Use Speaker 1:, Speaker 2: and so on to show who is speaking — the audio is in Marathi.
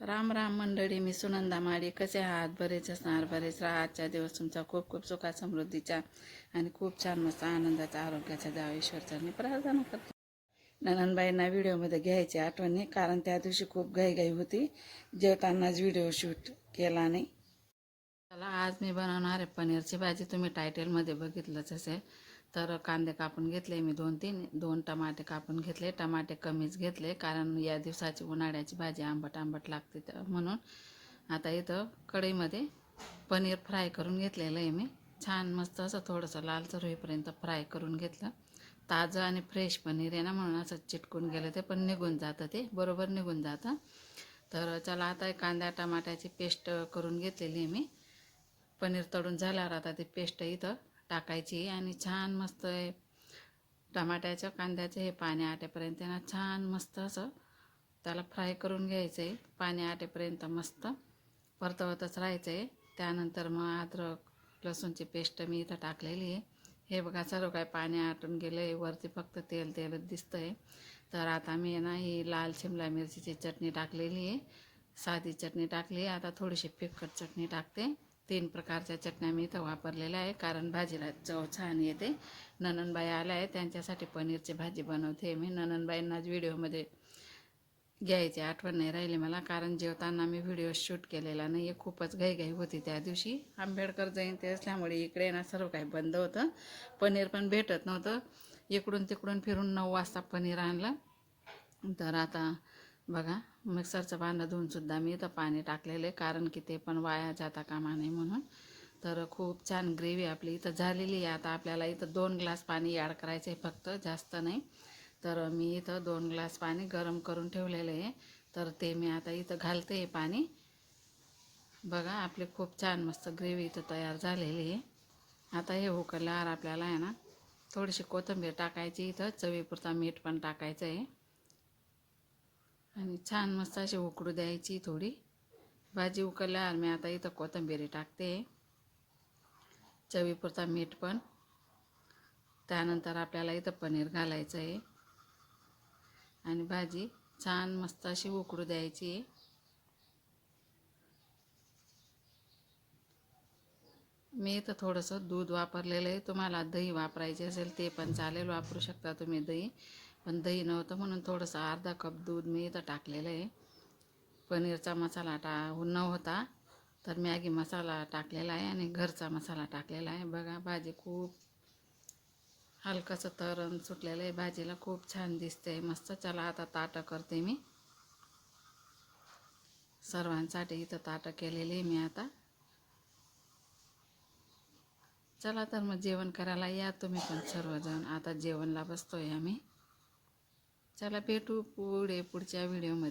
Speaker 1: राम राम मंडळी मी सुनंदा माडी कसे आहात? बरेच असणार बरेच राहा दिवस तुमचा खूप खूप सुखा समृद्धीचा आणि खूप छान मस्त आनंदाचा आरोग्याचा द्यावा ईश्वरचा मी प्रार्थना करतो. ननंदबाईंना व्हिडिओमध्ये घ्यायची आठवणी कारण त्या दिवशी खूप घाईघाई होती. जेवतानाच व्हिडिओ शूट केला नाही. चला आज मी बनवणार आहे पनीरची भाजी. तुम्ही टायटलमध्ये बघितलंच असेल. तर कांदे कापून घेतले मी दोन तीन दोन टमाटे कापून घेतले. टमाटे कमीच घेतले कारण या दिवसाची उन्हाळ्याची भाजी आंबट आंबट लागते तर म्हणून आता इथं कढईमध्ये पनीर फ्राय करून घेतलेलं आहे मी. छान मस्त असं थोडंसं लालसर होईपर्यंत फ्राय करून घेतलं. ताजं आणि फ्रेश पनीर आहे ना म्हणून असं चिटकून गेलं ते पण निघून जातं ते. बरोबर निघून जातं. तर चला आता कांद्या टमाट्याची पेस्ट करून घेतलेली आहे मी. पनीर तळून झाल्यावर आता ती पेस्ट इथं टाकायची आणि छान मस्त आहे टमाट्याच्या कांद्याचं हे पाणी आटेपर्यंत ना छान मस्त असं त्याला फ्राय करून घ्यायचं. आहे पाणी आटेपर्यंत मस्त परतवतच राहायचं. आहे त्यानंतर मग अद्रक लसूणची पेस्ट मी इथं टाकलेली आहे. हे बघा सर्व काय पाणी आटून गेलं आहे. वरती फक्त तेल तेलच दिसतं आहे तर आता मी ना ही लाल शिमला मिरचीची चटणी टाकलेली आहे. साधी चटणी टाकली आता थोडीशी फिकट चटणी टाकते. तीन प्रकारच्या चटण्या मी इथं वापरलेल्या आहे. कारण भाजीला चव छान येते. नननबाई आल्या आहे त्यांच्यासाठी पनीरची भाजी बनवते. मी नननबाईंनाच व्हिडिओमध्ये घ्यायची आठवण नाही राहिली मला. कारण जेवताना मी व्हिडिओ शूट केलेला नाही आहे खूपच घाईघाई होती त्या दिवशी. आंबेडकर जयंती असल्यामुळे इकडे ना सर्व काही बंद होतं. पनीर पण भेटत नव्हतं. इकडून तिकडून फिरून नऊ वाजता पनीर आणलं. तर आता बघा मिक्सरचं भांडं धुवूनसुद्धा मी इथं पाणी टाकलेलं आहे कारण की ते पण वाया जाता कामा नये म्हणून. तर खूप छान ग्रेव्ही आपली इथं झालेली आहे. आता आपल्याला इथं दोन ग्लास पाणी ॲड करायचं आहे फक्त जास्त नाही. तर मी इथं दोन ग्लास पाणी गरम करून ठेवलेलं आहे. तर ते मी आता इथं घालते आहे पाणी. बघा आपली खूप छान मस्त ग्रेव्ही इथं तयार झालेली आहे. आता हे उकळल्यावर आपल्याला आहे ना थोडीशी कोथिंबीर टाकायची. इथं चवीपुरता मीठ पण टाकायचं आहे. आणि छान मस्त अशी उकडू द्यायची थोडी. भाजी उकळल्यावर मी आता इथं कोथिंबीर टाकते. चवीपुरता मीठ पण. त्यानंतर आपल्याला इथं पनीर घालायचं आहे. आणि भाजी छान मस्त अशी उकडू द्यायची आहे. मी इथं थोडंसं दूध वापरलेलं आहे. तुम्हाला दही वापरायचे असेल ते पण चालेल. वापरू शकता तुम्ही दही. पण दही नव्हतं म्हणून थोडंसं अर्धा कप दूध मी इथं टाकलेलं आहे. पनीरचा मसाला टा न होता तर मॅगी मसाला टाकलेला आहे आणि घरचा मसाला टाकलेला आहे. बघा भाजी खूप हलकंसं तरण सुटलेलं आहे. भाजीला खूप छान दिसते मस्त चला आता ताटं करते मी. सर्वांसाठी इथं ताटं केलेली आहे मी आता. चला तर मग जेवण करायला या तुम्ही पण सर्वजण. आता जेवणला बसतोय आम्ही. चला भेटू पुढे पुढच्या व्हिडिओमध्ये